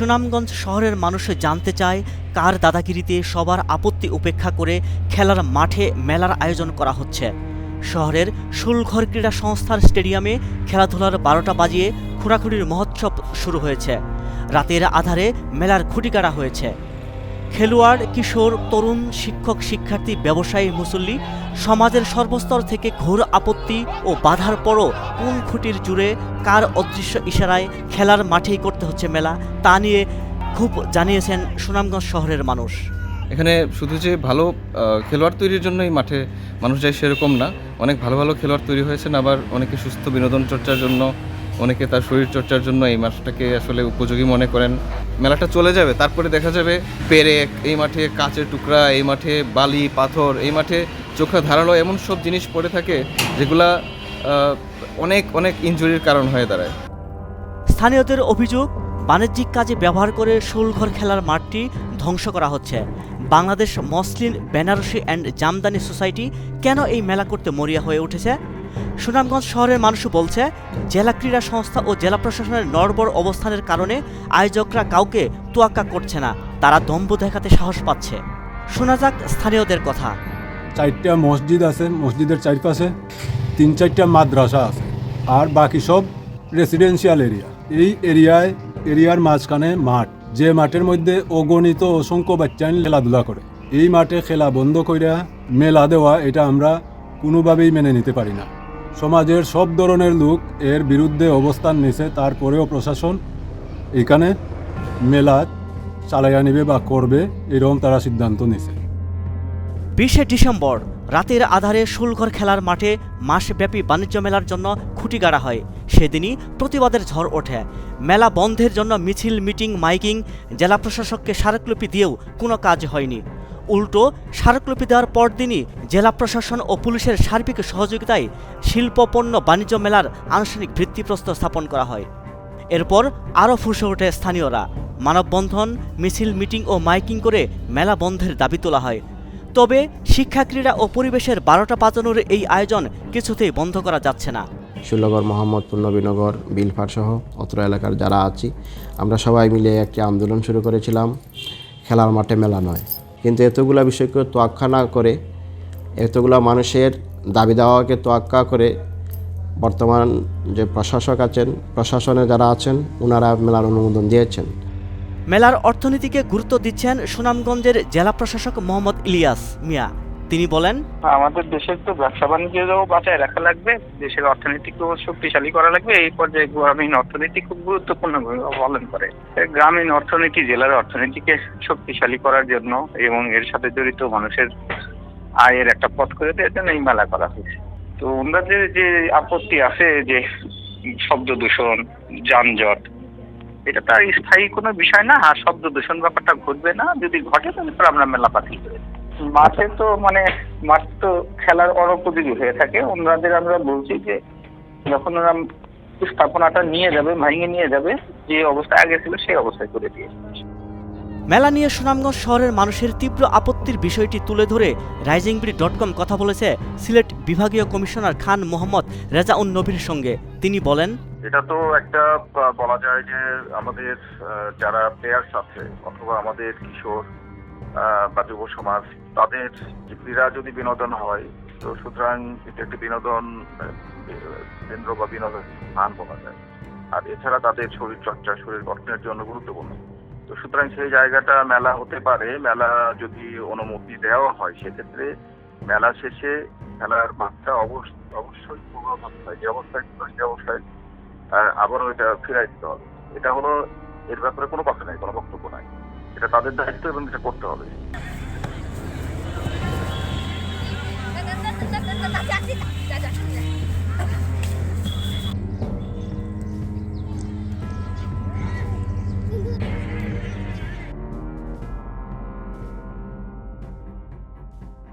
সুনামগঞ্জ শহরের মানুষ জানতে চায়, কার দাদাগিরিতে সবার আপত্তি উপেক্ষা করে খেলার মাঠে মেলার আয়োজন করা হচ্ছে। শহরের শুলঘর ক্রীড়া সংস্থার স্টেডিয়ামে খেলাধুলার বারোটা বাজিয়ে খোঁড়াখুড়ির মহোৎসব শুরু হয়েছে। রাতের আধারে মেলার খুঁটি কাটা হয়েছে। খেলোয়াড়, কিশোর, তরুণ, শিক্ষক, শিক্ষার্থী, ব্যবসায়ী, মুসল্লি সমাজের সর্বস্তর থেকে ঘোর আপত্তি ও বাধার পরও কোন খুঁটির জুড়ে কার অদৃশ্য ইশারায় খেলার মাঠেই করতে হচ্ছে মেলা, তা নিয়ে খুব জানিয়েছেন সুনামগঞ্জ শহরের মানুষ। এখানে শুধু যে ভালো খেলোয়াড় তৈরির জন্য এই মাঠে মানুষ যায় সেরকম না। অনেক ভালো ভালো খেলোয়াড় তৈরি হয়েছেন, আবার অনেকে সুস্থ বিনোদন চর্চার জন্য অনেকে তার শরীর চর্চার জন্য এই মাঠটাকে আসলে উপযোগী মনে করেন। মেলাটা চলে যাবে, তারপরে দেখা যাবে পেরেক, এই মাঠে কাঁচের টুকরা, এই মাঠে বালি, পাথর, এই মাঠে চোখা ধারালো এমন সব জিনিস পড়ে থাকে যেগুলা অনেক অনেক ইনজুরির কারণ হয়ে দাঁড়ায়। স্থানীয়দের অভিযোগ, বাণিজ্যিক কাজে ব্যবহার করে শোলঘর খেলার মাঠটি ধ্বংস করা হচ্ছে। Bangladesh muslin, Banarasi and Jamdani society কেন এই মেলা করতে মরিয়া হয়ে উঠেছে? সুনামগঞ্জ শহরের মানুষ বলছে, জেলা ক্রীড়া সংস্থা ও জেলা প্রশাসনের নড়বড় অবস্থানের কারণে আয়োজকরা কাউকে তোয়াক্কা করছে না, তারা দম্ভ দেখাতে সাহস পাচ্ছে। শোনা যাক স্থানীয়দের কথা। চারটা মসজিদ আছে, মসজিদের চারপাশে তিন চারটা মাদ্রাসা আছে, আর বাকি সব রেসিডেন্সিয়াল এরিয়া এই এরিয়ায়, এরিয়ার মাঝখানে মাঠ, যে মাঠের মধ্যে অগণিত অসংখ্য বাচ্চা খেলাধুলা করে। এই মাঠে খেলা বন্ধ কইরা মেলা দেওয়া, এটা আমরা কোনোভাবেই মেনে নিতে পারি না। সমাজের সব ধরনের লোক এর বিরুদ্ধে অবস্থান নিছে, তারপরেও প্রশাসন এখানে মেলা চালাইয়া নিবে বা করবে, এরকম তারা সিদ্ধান্ত নিছে। বিশে ডিসেম্বর রাতের আধারে শুলঘর খেলার মাঠে মাসব্যাপী বাণিজ্য মেলার জন্য খুঁটি গাড়া হয়। সেদিনই প্রতিবাদের ঝড় ওঠে। মেলা বন্ধের জন্য মিছিল, মিটিং, মাইকিং জেলা প্রশাসককে স্মারকলিপি দিয়েও কোনো কাজ হয়নি। উল্টো স্মারকলিপি দেওয়ার পরদিনই জেলা প্রশাসন ও পুলিশের সার্বিক সহযোগিতায় শিল্পপণ্য বাণিজ্য মেলার আনুষ্ঠানিক ভিত্তিপ্রস্তর স্থাপন করা হয়। এরপর আরও ফুসে ওঠে স্থানীয়রা। মানববন্ধন, মিছিল, মিটিং ও মাইকিং করে মেলা বন্ধের দাবি তোলা হয়। তবে শিক্ষা ক্রীড়া ও পরিবেশের বারোটা বাজানোর এই আয়োজন কিছুতেই বন্ধ করা যাচ্ছে না। ষোলগড় মোহাম্মদপুর, নবীনগর বিলফার সহ অত্র এলাকার যারা আছি, আমরা সবাই মিলে একটি আন্দোলন শুরু করেছিলাম। খেলার মাঠে মেলা নয়। কিন্তু এতগুলা বিষয়কে তোয়াক্কা না করে, এতগুলা মানুষের দাবি দাওয়াকে তোয়াক্কা করে বর্তমান যে প্রশাসক আছেন, প্রশাসনে যারা আছেন ওনারা মেলার অনুমোদন দিয়েছেন। মেলার অর্থনীতিকে গুরুত্ব দিচ্ছেন সুনামগঞ্জের জেলা প্রশাসক মোহাম্মদ ইলিয়াস মিয়া। তিনি বলেন, আমাদের দেশের তো ব্যবসা বাণিজ্যও বাঁচায় রাখা লাগবে, দেশের অর্থনীতিকেও শক্তিশালী করা লাগবে, এই পর্যায়ে গ্রামীণ অর্থনীতি খুব গুরুত্বপূর্ণ ভূমিকা পালন করে গ্রামীণ অর্থনীতি জেলার অর্থনীতিকে শক্তিশালী করার জন্য এবং এর সাথে জড়িত মানুষের আয়ের একটা পথ করে দেওয়ার জন্য এই মেলা করা হয়েছে। তো ওনাদের যে আপত্তি আছে যে শব্দ দূষণ, যানজট, এটা তো স্থায়ী কোনো বিষয় না, আর শব্দ দূষণ ব্যাপারটা ঘটবে না। যদি ঘটে তাহলে আমরা মেলা বাতিল করে। মাঠে তো মানে মাঠ তো খেলার অনুপযোগী হয়ে থাকে। ওনাদের আমরা বলছি যে যখন ওরা স্থাপনাটা নিয়ে যাবে ভাঙিয়ে নিয়ে যাবে যে অবস্থা আগে ছিল সেই অবস্থায় করে দিয়ে মেলা নিয়ে সুনামগঞ্জ শহরের মানুষের তীব্র আপত্তির বিষয়টি তুলে ধরে রাইজিংবিডি ডট কম কথা বলেছে সিলেট বিভাগীয় কমিশনার খান মোহাম্মদ রেজাউন নবীর সঙ্গে। তিনি বলেন এটা তো একটা বলা যায় যে আমাদের আহ, যারা প্লেয়ার্স আছে অথবা আমাদের কিশোর বা যুব সমাজ, তাদের ক্রীড়া যদি বিনোদন হয়, তো সুতরাং এটা একটি বিনোদন কেন্দ্র বা বিনোদন স্থান বলা যায়। আর এছাড়া তাদের শরীর চর্চা শরীর গঠনের জন্য গুরুত্বপূর্ণ। তো সুতরাং সেই জায়গাটা মেলা হতে পারে। মেলা যদি অনুমতি দেওয়া হয়, সেক্ষেত্রে মেলা শেষে মাঠটা অবশ্য অবশ্যই পুরো অবস্থায় যে অবস্থায় আবারও এটা ফিরাই দিতে হবে। এটা হলো, এর ব্যাপারে কোনো কথা নাই, কোনো বক্তব্য এটা তাদের দায়িত্ব এবং এটা করতে হবে।